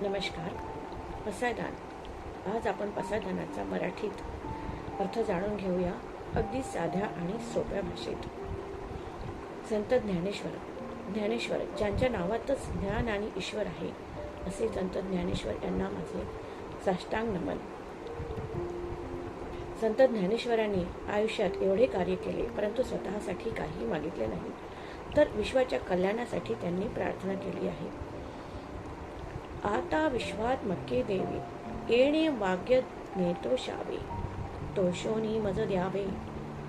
नमस्कार. पसायदान. आज आपण पसायदानाचा मराठीत अर्थ जाणून घेऊया. अगदी साध्या आणि सोप्या भाषेत. संत ज्ञानेश्वर. ज्ञानेश्वर ज्यांच्या नावातच ज्ञान आणि ईश्वर आहे असे संत ज्ञानेश्वर यांना माझे साष्टांग नमन. संत ज्ञानेश्वरांनी आयुष्यात एवढे कार्य केले परंतु स्वतःसाठी काही मागितले नाही. तर विश्वाच्या कल्याणासाठी त्यांनी प्रार्थना केली आहे. आता विश्वात मक्के देवे येणे वाग्य नेतो शावे तोषोनी मज द्यावे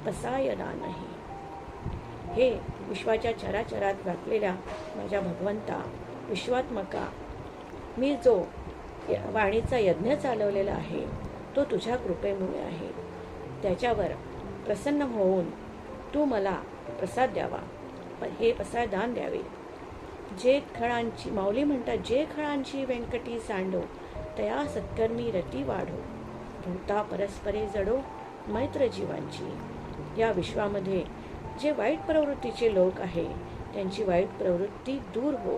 पसाय नाही. हे विश्वाच्या चराचरात व्यापलेल्या माझ्या भगवंता विश्वात्मका मी जो वाणीचा यज्ञ चालवलेला आहे तो तुझ्या कृपेमुळे आहे. त्याच्यावर प्रसन्न होऊन तू मला प्रसाद द्यावा. पण हे प्रसाद दान द्यावे. जे खळांची माऊली म्हणतात जे खळांची व्यंकटी सांडो तया सत्कर्मी रती वाढो. भूता परस्परे जडो मैत्र जीवांची या विश्वामध्ये जे वाईट प्रवृत्तीचे लोक आहे त्यांची वाईट प्रवृत्ती दूर हो.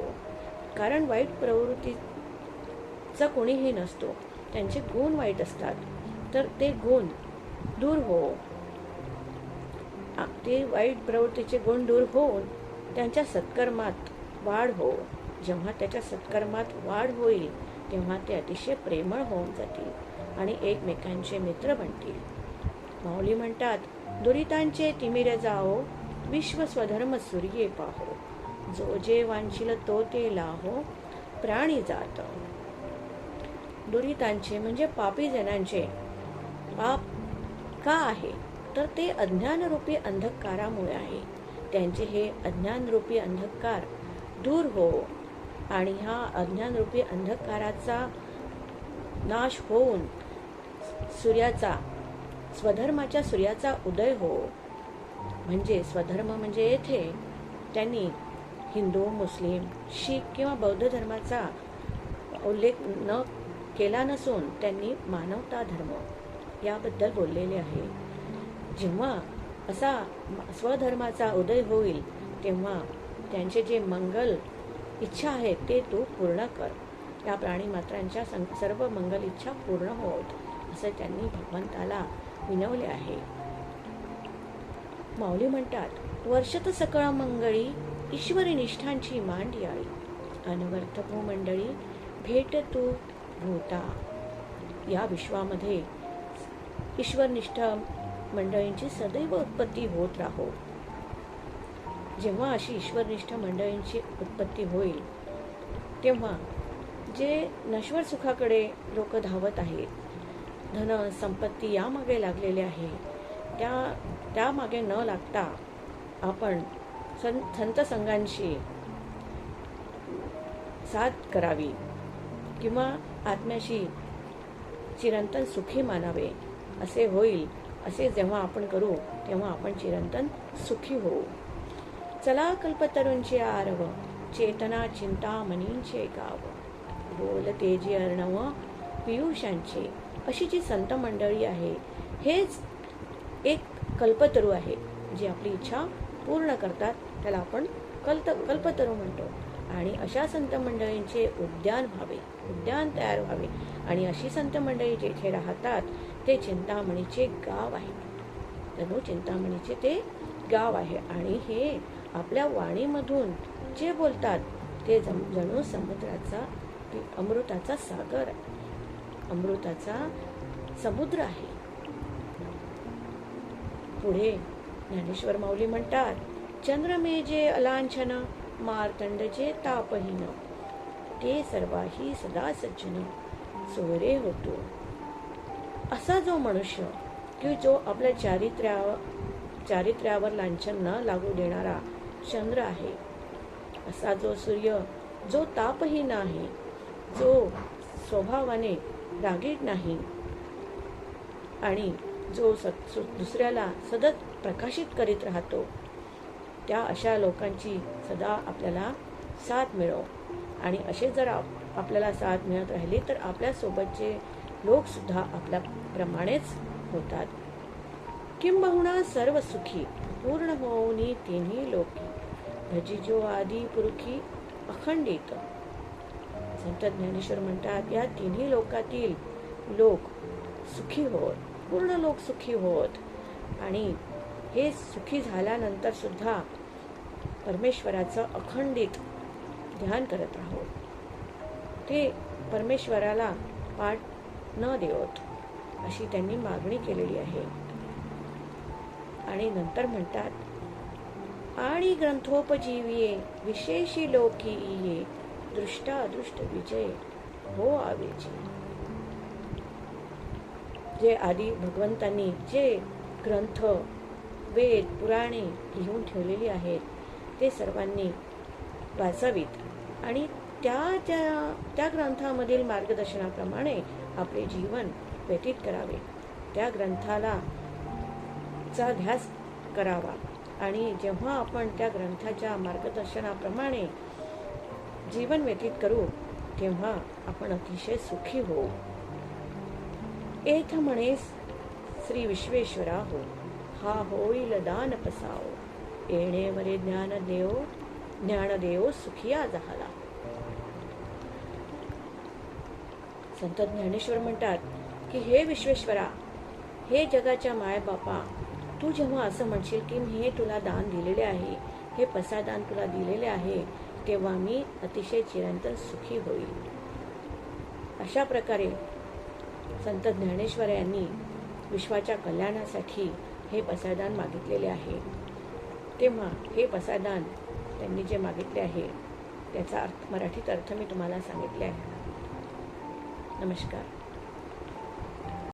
कारण वाईट प्रवृत्तीचा कोणीही नसतो त्यांचे गुण वाईट असतात. तर ते गुण दूर हो. ते वाईट प्रवृत्तीचे गुण दूर होऊन त्यांच्या सत्कर्मात वाढ हो. जेव्हा त्याच्या सत्कर्मात वाढ होईल तेव्हा ते अतिशय प्रेमळ होऊन जातील आणि एकमेकांचे मित्र बनतील. माऊली म्हणतात दुरितांचे तिमिर जाओ विश्व स्वधर्म सूर्ये पाहो. जो जे वांशील तो ते लाहो प्राणी जात. दुरितांचे म्हणजे पापी जनांचे. पाप का आहे? तर ते अज्ञानरूपी अंधकारामुळे आहे. त्यांचे हे अज्ञानरूपी अंधकार दूर हो आणि ह्या अज्ञानरूपी अंधकाराचा नाश होऊन सूर्याचा स्वधर्माच्या सूर्याचा उदय हो. म्हणजे स्वधर्म म्हणजे येथे त्यांनी हिंदू मुस्लिम शीख किंवा बौद्ध धर्माचा उल्लेख न केला नसून त्यांनी मानवता धर्म याबद्दल बोललेले आहे. जेव्हा असा स्वधर्माचा उदय होईल तेव्हा त्यांचे जे मंगल इच्छा आहे ते तू पूर्ण कर. या प्राणीमात्रांच्या सं- सर्व मंगल इच्छा पूर्ण होत असं त्यांनी भगवंताला विनवले आहे. माऊली म्हणतात वर्षत सकळ मंगळी ईश्वरी निष्ठांची मांडी आळी अनवर्थ मंडळी भेट तू भूता या विश्वामध्ये ईश्वरनिष्ठ मंडळींची सदैव उत्पत्ती होत राहो. जेव्हा अशी ईश्वरनिष्ठ मंडळींची उत्पत्ती होईल तेव्हा जे नश्वर सुखाकडे लोक धावत आहेत धन संपत्ती यामागे लागलेले आहे त्या त्यामागे न लागता आपण सं संत संघांशी साथ करावी किंवा आत्म्याशी चिरंतन सुखी मानावे असे होईल असे जेव्हा आपण करू तेव्हा आपण चिरंतन सुखी होऊ. चला कल्पतरूंचे आरव चेतना चिंता मनींचे गाव। बोल तेजी अर्णव पियुषांचे। अशी जी संत मंडळी आहे हेच एक कल्पतरू आहे जी आपली इच्छा पूर्ण करतात त्याला आपण कल्प कल्पतरू म्हणतो। आणि अशा संत मंडळींचे उद्यान व्हावे उद्यान तयार व्हावे। आणि अशी संत मंडळी जेथे राहतात ते चिंतामणीचे गाव आहे। जणू चिंतामणीचे ते गाव आहे आणि हे आपल्या वाणीमधून जे बोलतात ते जम- जणू समुद्राचा अमृताचा सागर आहे. अमृताचा समुद्र आहे पुढे ज्ञानेश्वर माऊली म्हणतात चंद्रमे जे अलांछन मार्तंड जे तापहीन ते सर्वाही सदा सज्जन सोयरे होतो असा जो मनुष्य की जो आपल्या चारित्र्या चारित्र्यावर लांछन न लागू देणारा चंद्र आहे. असा जो सूर्य जो तापही नाही जो स्वभावाने रागीट नाही आणि जो सत सु- दुसऱ्याला सतत प्रकाशित करीत राहतो त्या अशा लोकांची सदा आपल्याला साथ मिळो. आणि असे जर आप- आपल्याला साथ मिळत राहिली तर आपल्यासोबतचे लोकसुद्धा आपल्याप्रमाणेच होतात. किंबहुना सर्व सुखी पूर्ण होऊनी तिन्ही लोकी. भजिजो आदी पुरुखी अखंडित. संत ज्ञानेश्वर म्हणतात या तिन्ही लोकातील लोक सुखी होत पूर्ण लोक सुखी होत. आणि हे सुखी झाल्यानंतर सुद्धा परमेश्वराचं अखंडित ध्यान करत राहोत ते परमेश्वराला पाठ न देवत अशी त्यांनी मागणी केलेली आहे. आणि नंतर म्हणतात आणि ग्रंथोपजीविये विशेषी लोकी ये दृष्टादृष्ट विजय हो आवेची जे आधी भगवंतांनी जे ग्रंथ वेद पुराणे लिहून ठेवलेली आहेत ते सर्वांनी वाचावीत. आणि त्या त्या त्या ग्रंथामधील मार्गदर्शनाप्रमाणे आपले जीवन व्यतीत करावे. त्या ग्रंथाला चा ध्यास करावा. आणि जेव्हा आपण त्या ग्रंथाच्या मार्गदर्शनाप्रमाणे जीवन व्यतीत करू तेव्हा आपण अतिशय सुखी होऊ. एथ म्हणे श्री विश्वेश्वरा हो हा होईल दान पसाओ येणेवरे ज्ञान देव ज्ञानदेव सुखिया झाला संत ज्ञानेश्वर म्हणतात की हे विश्वेश्वरा हे जगाच्या मायबापा तू जेव्हा असं म्हणशील की मी हे तुला दान दिलेले आहे हे पसादान तुला दिलेले आहे तेव्हा मी अतिशय चिरंतन सुखी होईल. अशा प्रकारे संत ज्ञानेश्वर यांनी विश्वाच्या कल्याणासाठी हे पसादान मागितलेले आहे. तेव्हा हे पसादान त्यांनी जे मागितले आहे त्याचा अर्थ मराठीत अर्थ मी तुम्हाला सांगितले आहे. नमस्कार.